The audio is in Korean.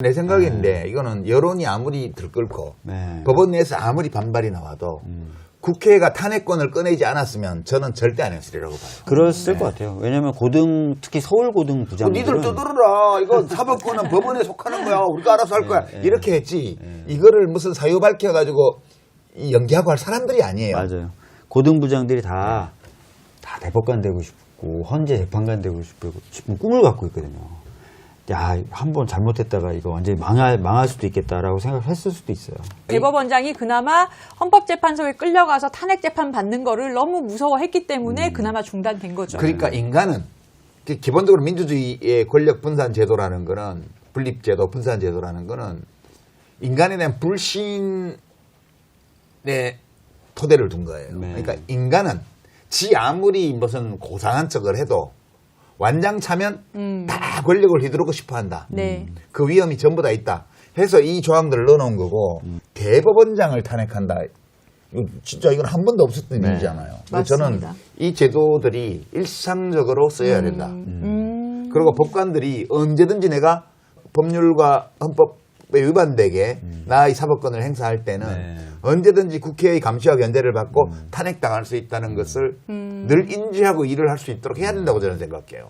내 생각인데 이거는 여론이 아무리 들끓고 네. 법원 내에서 아무리 반발이 나와도 음. 국회가 탄핵권을 꺼내지 않았으면 저는 절대 안 했으리라고 봐요. 그랬을 것 같아요. 왜냐면 고등 특히 서울 고등 그 부장들은 니들 떠들어라. 이거 사법권은 법원에 속하는 거야. 우리가 알아서 할 거야. 네, 이렇게 했지. 이거를 무슨 사유 밝혀가지고 이 연기하고 할 사람들이 아니에요. 맞아요. 고등 부장들이 다, 다 대법관 되고 싶고, 헌재 재판관 되고 싶고, 싶은 꿈을 갖고 있거든요. 야, 한 번 잘못했다가 이거 완전히 망할, 망할 수도 있겠다라고 생각했을 수도 있어요. 대법원장이 그나마 헌법재판소에 끌려가서 탄핵 재판 받는 거를 너무 무서워했기 때문에 그나마 중단된 거죠. 그러니까 인간은 그 기본적으로 민주주의의 권력 분산 제도라는 거는 분립 제도, 분산 제도라는 거는 인간에 대한 불신의 토대를 둔 거예요. 네. 그러니까 인간은 지 아무리 무슨 고상한 척을 해도 완장 차면 다 권력을 휘두르고 싶어 한다. 네. 그 위험이 전부 다 있다. 해서 이 조항들을 넣어놓은 거고 대법원장을 탄핵한다. 이거 진짜 이건 한 번도 없었던 네. 일이잖아요. 저는 맞습니다. 이 제도들이 일상적으로 써야 된다. 음. 그리고 법관들이 언제든지 내가 법률과 헌법에 위반되게 나의 사법권을 행사할 때는 네. 언제든지 국회의 감시와 견제를 받고 탄핵당할 수 있다는 것을 늘 인지하고 일을 할 수 있도록 해야 된다고 저는 생각해요.